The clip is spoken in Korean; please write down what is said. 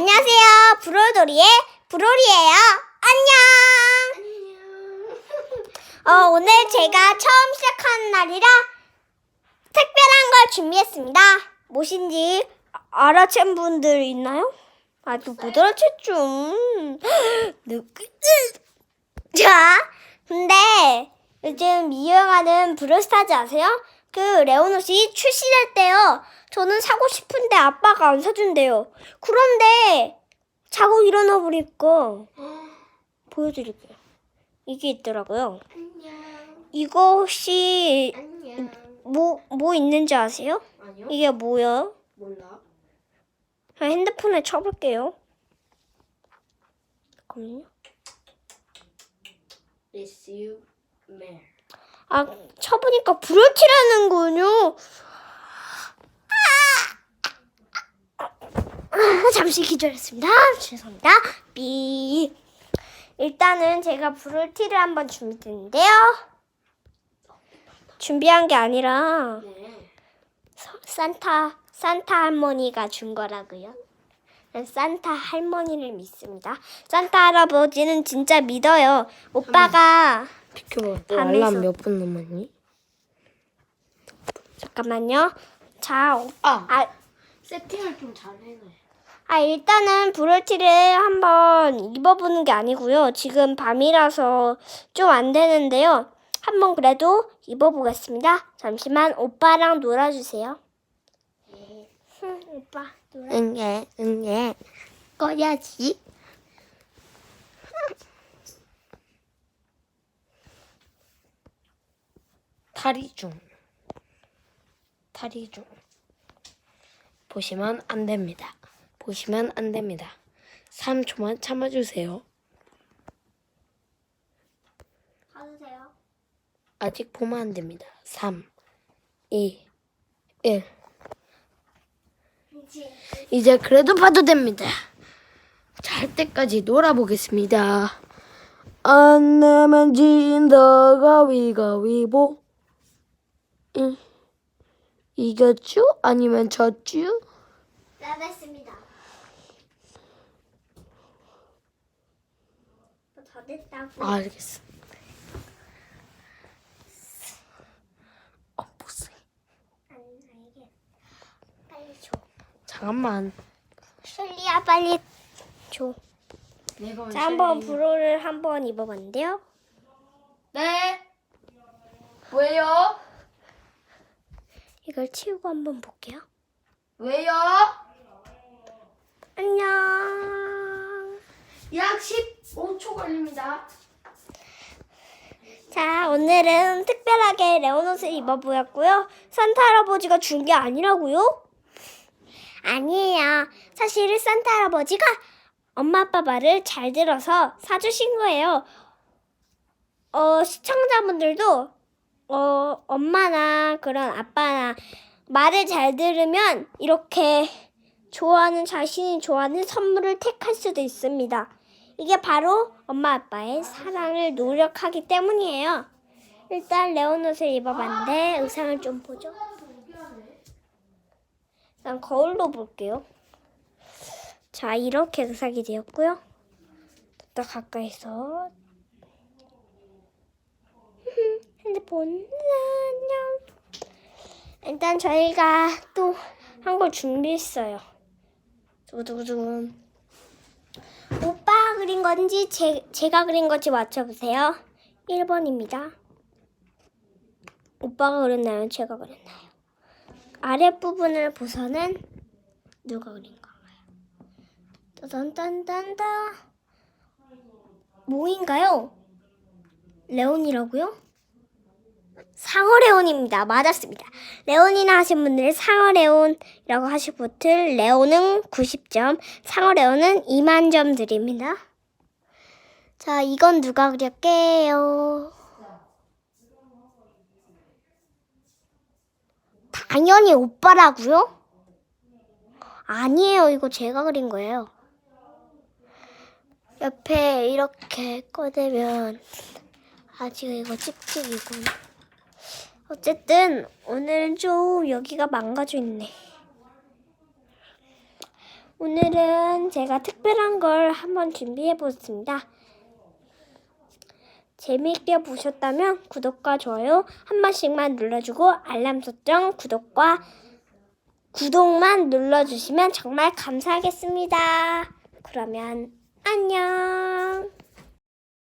안녕하세요. 브롤돌이의 브롤이에요. 안녕. 어, 오늘 제가 처음 시작하는 날이라 특별한 걸 준비했습니다. 무엇인지 아- 알아챈 분들 있나요? 아직 못 알아챘죠. 자, 근데 요즘 유행하는 브롤스타즈 아세요? 그 레오노시 출시될 때요. 저는 사고 싶은데 아빠가 안 사준대요. 그런데 자고 일어나 보니까 보여드릴게요. 이게 있더라고요. 안녕. 이거 혹시 안녕. 뭐, 뭐 있는지 아세요? 아니요? 이게 뭐야? 몰라. 그냥 핸드폰에 쳐볼게요. 잠깐만요. Resume. 아, 쳐보니까 불을 튀라는군요. 아, 잠시 기절했습니다. 죄송합니다. 삐. 일단은 제가 불을 티를 한번 준비했는데요. 준비한 게 아니라 산타 산타 할머니가 준 거라고요. 난 산타 할머니를 믿습니다. 산타 할아버지는 진짜 믿어요. 오빠가 비켜봐. 너 알람 몇 분 남았니? 잠깐만요. 자, 오- 아. 아, 세팅을 좀 잘 해놔. 아 일단은 브롤티를 한번 입어보는 게 아니고요. 지금 밤이라서 좀 안 되는데요. 한번 그래도 입어보겠습니다. 잠시만 오빠랑 놀아주세요. 흠, 오빠 놀아. 응애, 응애. 꺼야지. 탈의 중. 탈의 중. 보시면 안 됩니다. 보시면 안 됩니다. 3초만 참아주세요. 가주세요. 아직 보면 안 됩니다. 3, 2, 1. 이제 그래도 봐도 됩니다. 잘 때까지 놀아보겠습니다. 안 내면 진다 가위가위보. 응. 이겼죠? 아니면 졌죠? 나갔습니다. 다 됐다고. 아, 알겠어. 어, 무슨? 아니, 알겠. 빨리 줘. 잠깐만. 슐리야 빨리 줘. 내가 자, 한번 브로를 한번 입어봤는데요. 네. 왜요? 이걸 치우고 한번 볼게요. 왜요? 안녕. 약 15초 걸립니다. 자, 오늘은 특별하게 레온 옷을 입어보았고요. 산타 할아버지가 준 게 아니라고요? 아니에요. 사실은 산타 할아버지가 엄마 아빠 말을 잘 들어서 사주신 거예요. 어, 시청자분들도 어, 엄마나 그런 아빠나 말을 잘 들으면 이렇게 좋아하는 자신이 좋아하는 선물을 택할 수도 있습니다. 이게 바로 엄마 아빠의 사랑을 노력하기 때문이에요. 일단 레온 옷을 입어봤는데 의상을 좀 보죠. 일단 거울로 볼게요. 자 이렇게 의상이 되었고요. 또 가까이서 안녕. 일단 저희가 또 한 걸 준비했어요. 두두두. 오빠 그린 건지 제, 제가 그린 건지 맞춰보세요. 1번입니다. 오빠가 그렸나요? 제가 그렸나요? 아랫부분을 보서는 누가 그린 건가요? 따단딴딴따 뭐인가요? 레온이라고요? 상어 레온입니다. 맞았습니다. 레온이나 하신 분들은 상어 레온이라고 하실 분들 레온은 90점, 상어 레온은 2만 점 드립니다. 자, 이건 누가 그렸게요? 당연히 오빠라고요? 아니에요. 이거 제가 그린 거예요. 옆에 이렇게 꺼내면 아직 이거 찍찍이군. 어쨌든 오늘은 좀 여기가 망가져 있네. 오늘은 제가 특별한 걸 한번 준비해 보았습니다. 재미있게 보셨다면 구독과 좋아요 한 번씩만 눌러주고 알람 설정 구독과 구독만 눌러주시면 정말 감사하겠습니다. 그러면 안녕.